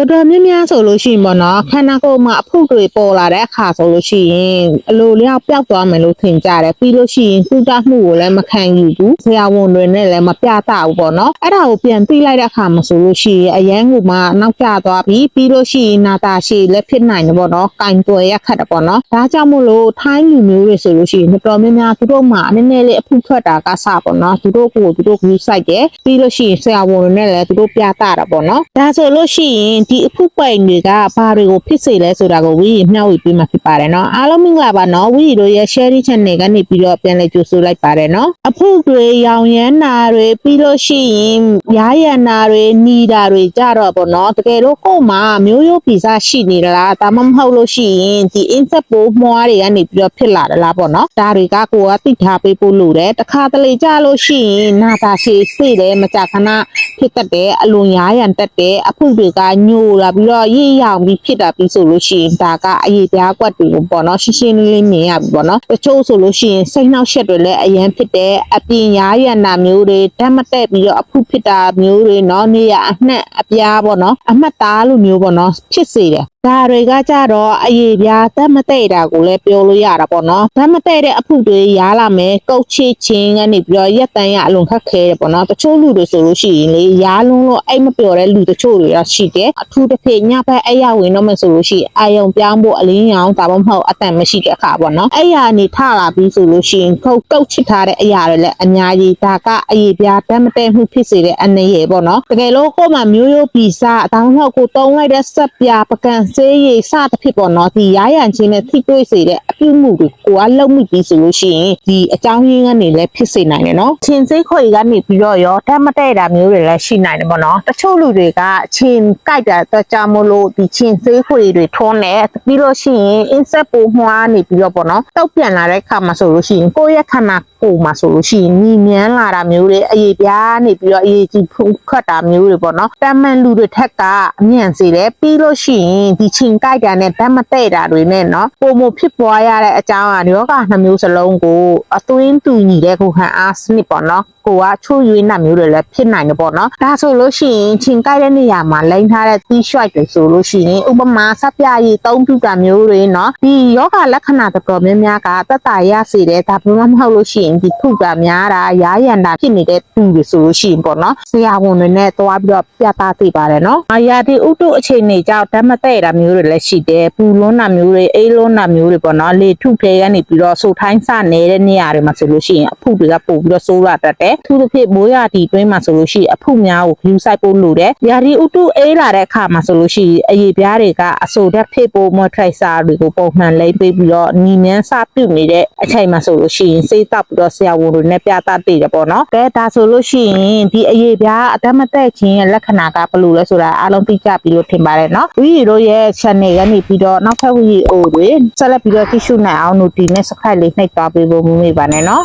တော်တော်များများဆိုလို့ရှိရင်ပေါ့နော်ခန္ဓာကိုယ်မှာအဖုတွေပေါ်လာတဲ့အခါဆိုလို့ရှိရင်အလိုလျောက်ပျောက်သွားမယ်လို့ထင်ကြတယ်ပြီးလို့ရှိရင်ကုသမှုကိုလည်းမခံယူဘူးဆရာဝန်တွေနဲ့လည်းမပြသဘူးပေါ့နော်အဲ့ဒါကိုပြန်သိလိုက်တဲ့အခါမှာဆိုလို့ရှိရင်အရန်ကမှနောက်ကျသွားပြီးပြီးလို့ရှိရင်နာတာရှည်လည်းဖြစ်နိုင်တယ်ပေါ့နော်ကင်တွယ်ရခတ်တယ်ပေါ့နော်ဒါကြောင့်မို့လို့ထိုင်းလူမျိုးတွေဆိုလို့ရှိရင်တော်တော်များများသူတို့မှာနည်းနည်းလေးအဖုထွက်တာကစပေါ့နော်သူတို့ကိုသူတို့ view site တယ်ပြီးလို့ရှိရင်ဆရာဝန်တွေနဲ့လည်းသူတို့ပြသတာပေါ့နော်ဒါဆိုလို့ရှိရင်ဒီအဖုပိန်တွေကဘာတွေကိုဖြစ်စေလဲဆိုတာကိုဝီမျှဝေပေးမှာဖြစ်ပါတယ်နော်အားလုံးမင်္ဂလာပါနော်ဝီတို့ရဲ့ sharing channel ကနေပြီးတော့ပြန်လည်ကြိုဆိုလိုက်ပါတယ်နော်အဖုတွေရောင်ရမ်းနာတွေပြီးလို့ရှိရင်ရားရံနာတွေနီတာတွေကြတော့ပေါ့နော်တကယ်လို့ကို့မှာမျိုးရိုးဗီဇရှိနေသလားဒါမှမဟုတ်လို့ရှိရင်ဒီ insect ပိုးမွားတွေကနေပြီးတော့ဖြစ်လာသလားပေါ့နော်ဒါတွေကကိုကသိထားပေးဖို့လိုတယ်တခါတလေကြလို့ရှိရင်နာတာရှည်စိတ်တယ်မကြခဏဖြစ်တတ်တယ်အလွန်ရားရံတတ်တယ်အဖုတွေကညလာပြီးတော့ရိရောင်ပြီးဖြစ်တာပြီးဆိုလို့ရှိရင်ဒါကအရေးပြားကွက်တွေကိုပေါ့နော်ရှင်းရှင်းလင်းလင်းမြင်ရပြီပေါ့နော်တချို့ဆိုလို့ရှိရင်စိတ်နှောက်ရှက်တွေလည်းအရန်ဖြစ်တယ်အပြင်ရားရံနာမျိုးတွေဓာတ်မတက်ပြီးတော့အဖုဖြစ်တာမျိုးတွေเนาะနေရအနှက်အပြားပေါ့နော်အမှတ်သားလိုမျိုးပေါ့နော်ဖြစ်စေတယ် ဒါတွေကကြတော့အရေးပြားဓာတ်မတဲ့တာကိုလည်းပြောလို့ရတာပေါ့နော်ဓာတ်မတဲ့တဲ့အဖုတွေရားလာမယ်ကုတ်ချစ်ချင်းကနေပြီးတော့ရက်တန်းရအလွန်ခက်ခဲတယ်ပေါ့နော်တချို့လူတွေဆိုလို့ရှိရင်လေရားလုံးလို့အိတ်မပျော်တဲ့လူတချို့တွေကရှိတယ်အထူးတစ်ဖြစ်ညဘက်အဲ့ရဝင်တော့မယ်ဆိုလို့ရှိရင်အာယုံပြောင်းဖို့အလင်းရောင်ဒါမှမဟုတ်အတန်မရှိတဲ့အခါပေါ့နော်အဲ့ရနေထလာပြီးဆိုလို့ရှိရင်ကုတ်ကုတ်ချစ်ထားတဲ့အရာတွေလည်းအများကြီးဒါကအရေးပြားဓာတ်မတဲ့မှုဖြစ်စေတဲ့အနေရပေါ့နော်တကယ်လို့ကိုယ်မှာမျိုးရိုးဗီဇဒါမှမဟုတ်ကိုတုံးလိုက်တဲ့ဆက်ပြပကံဆေးရည်စသဖြင့်ပေါ့နော်ဒီရရန်ချင်းနဲ့ထိတွေ့စေတဲ့အပြုမှုတွေကိုကလုံမိပြီးဆိုလို့ရှိရင်ဒီအကြောင်းရင်းကနေလည်းဖြစ်စေနိုင်တယ်နော်ချင်းစိတ်ခွေကနေပြီးတော့ရောဓာတ်မတဲ့တာမျိုးတွေလည်းရှိနိုင်တယ်ပေါ့နော်တချို့လူတွေကချင်းကြိုက်တာအတွက်ကြောင့်မလို့ဒီချင်းစိတ်ခွေတွေထွန်းတယ်ပြီးလို့ရှိရင် insect ပိုးမွှားနေပြီးတော့ပေါ့နော်တောက်ပြန်လာတဲ့ခါမှာဆိုလို့ရှိရင်ကိုယ့်ရဲ့ခန္ဓာကိုယ်မှာဆိုလို့ရှိရင်ညီမြန်းလာတာမျိုးတွေအရေးပြားနေပြီးတော့အရေးကြီးဖုခတ်တာမျိုးတွေပေါ့နော်တမန်လူတွေထက်ကအမြင့်စေတယ်ပြီးလို့ရှိရင်ဒီချင်းကြိုက်တာနဲ့ဓာတ်မတဲ့တာတွေနဲ့နော်ပုံမဖြစ်ပွားရတဲ့အကြောင်းအရာယောဂနှမျိုးစလုံးကိုအသွင်းတူညီတဲ့ကိုဟန်အားစနစ်ပေါ့နော်ကိုကချိုးရွေးနှမျိုးတွေလည်းဖြစ်နိုင်တယ်ပေါ့နော်ဒါဆိုလို့ရှိရင်ချင်းကြိုက်တဲ့နေရာမှာလိမ့်ထားတဲ့ t-shirt တွေဆိုလို့ရှိရင်ဥပမာစပြရည်သုံးပြတာမျိုးတွေနော်ဒီယောဂလက္ခဏာတော်တော်များများကတက်တာရစေတယ်ဒါမှမဟုတ်လို့ရှိရင်ဒီထုတာများတာရားရံတာဖြစ်နေတဲ့သူတွေဆိုလို့ရှိရင်ပေါ့နော်ဆရာဝန်တွေနဲ့သွားပြီးတော့ပြသသိပါတယ်နော်အာယာဒီဥတုအခြေအနေကြောင့်ဓာတ်မတဲ့တာမျိုးတွေလည်းရှိတယ်ပူလွန်းတာမျိုးတွေအေးလွန်းတာမျိုးတွေပေါ့နော်လေထုခဲကနေပြီးတော့ဆိုထိုင်းစနေတဲ့နေရာတွေမှာဆိုလို့ရှိရင်အဖုတွေကပို့ပြီးတော့ဆိုးလာတတ်တယ်သူတစ်ဖြစ်မိုးရာဒီတွင်းမှာဆိုလို့ရှိရင်အဖုများကို view site ပို့လို့တယ်ယာဒီဥတုအေးလာတဲ့အခါမှာဆိုလို့ရှိရင်အရေးပြားတွေကအဆိုဓာတ်ဖြစ်ပို့ moisturizer တွေကိုပုံမှန်လိမ့်ပေးပြီးတော့ညီမြန်းစပြုတ်နေတဲ့အချိန်မှာဆိုလို့ရှိရင်စေးတောက်ပြီးတော့ဆရာဝန်တွေနဲ့ပြသတည်တယ်ပေါ့နော်ကဲဒါဆိုလို့ရှိရင်ဒီအရေးပြားအသက်မသက်ခြင်းရဲ့လက္ခဏာကဘယ်လိုလဲဆိုတာအားလုံးသိကြပြီလို့ထင်ပါတယ်နော်ဝီရီတို့ရဲ့ channel ကနေပြီးတော့နောက်ထပ်ဝီရီအိုတွေဆက်လက်ပြီးတော့ကြည့်ရှုနိုင်အောင် notification နဲ့ subscribe လေးနှိပ်သွားပေးဖို့မမေ့ပါနဲ့နော်